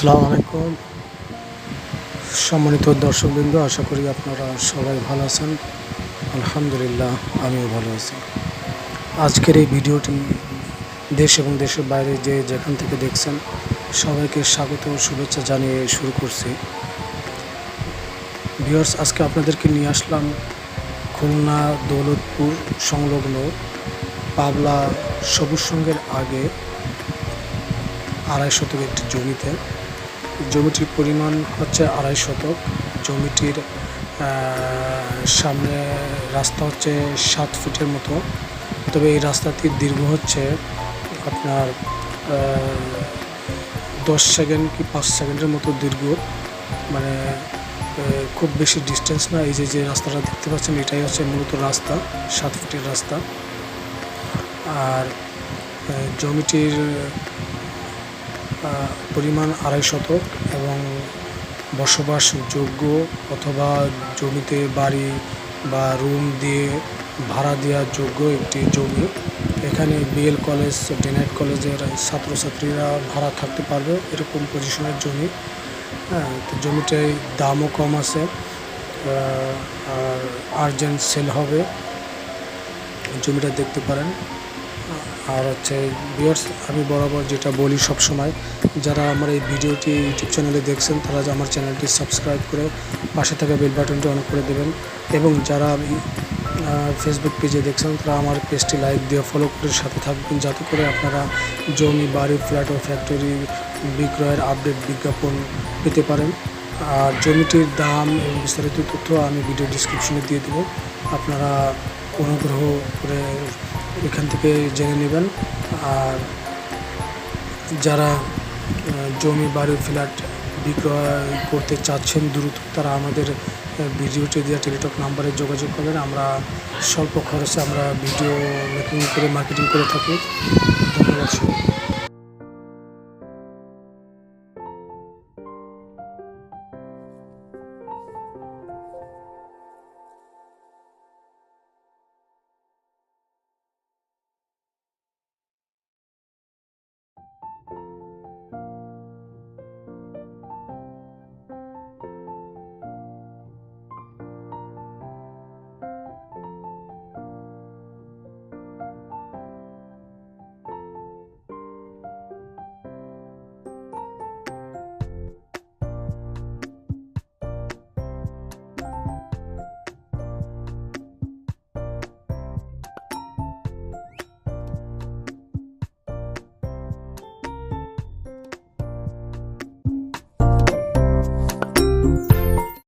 আসসালামু আলাইকুম। সম্মানিত দর্শকবৃন্দ, আশা করি আপনারা সবাই ভালো আছেন। আলহামদুলিল্লাহ, আমিও ভালো আছি। আজকের এই ভিডিওটি দেশ এবং দেশের বাইরে যে যেখান থেকে দেখছেন, সবাইকে স্বাগত ও শুভেচ্ছা জানিয়ে শুরু করছি। ভিউয়ার্স, আজকে আপনাদেরকে নিয়ে আসলাম খুলনা দৌলতপুর সংলগ্ন পাবলা সবুজ সঙ্গের আগে আড়াই শতক একটি জমিতে। জমিটির পরিমাণ হচ্ছে আড়াই শতক। জমিটির সামনে রাস্তা হচ্ছে সাত ফুটের মতো। তবে এই রাস্তাটির দীর্ঘ হচ্ছে আপনার দশ সেকেন্ড কি পাঁচ সেকেন্ডের মতো দীর্ঘ। মানে খুব বেশি ডিস্টেন্স না। এই যে যে রাস্তাটা দেখতে পাচ্ছেন, এটাই হচ্ছে মূলত রাস্তা, সাত ফিটের রাস্তা। আর জমিটির পরিমাণ আড়াই শতক এবং বসবাসযোগ্য অথবা জমিতে বাড়ি বা রুম দিয়ে ভাড়া দেওয়ার যোগ্য একটি জমি। এখানে বিএল কলেজ ডেনাইট কলেজের ছাত্রছাত্রীরা ভাড়া থাকতে পারবে এরকম পজিশনের জমি। হ্যাঁ তো জমিটার দামও কম আছে আর আর্জেন্ট সেল হবে। জমিটা দেখতে পারেন। আর হচ্ছে ভিউয়ার্স আমি বরাবর যেটা বলি সব সময় যারা আমার এই ভিডিওটি ইউটিউব চ্যানেলে দেখছেন, তারা আমার চ্যানেলটি সাবস্ক্রাইব করে পাশে থাকা বেল বাটনটি অন করে দেবেন। এবং যারা ফেসবুক পেজে দেখছেন, তারা আমার পেজটি লাইক দিয়ে ফলো করে সাথে থাকবেন, যাতে করে আপনারা জমি, বাড়ি ফ্ল্যাট ও ফ্যাক্টরি বিক্রয়ের আপডেট বিজ্ঞাপন পেতে পারেন। আর জমিটির দাম এবং বিস্তারিত তথ্য আমি ভিডিও ডিসক্রিপশনে দিয়ে দেবো। আপনারা অনুগ্রহ করে এখান থেকে জেনে নেবেন। আর যারা জমি বাড়ি ফ্ল্যাট বিক্রয় করতে চাচ্ছেন দ্রুত, তারা আমাদের ভিডিওটি দেওয়া টেলিটক নাম্বারে যোগাযোগ করবেন। আমরা স্বল্প খরচে আমরা ভিডিও মেকিং করে মার্কেটিং করে থাকি। ধন্যবাদ।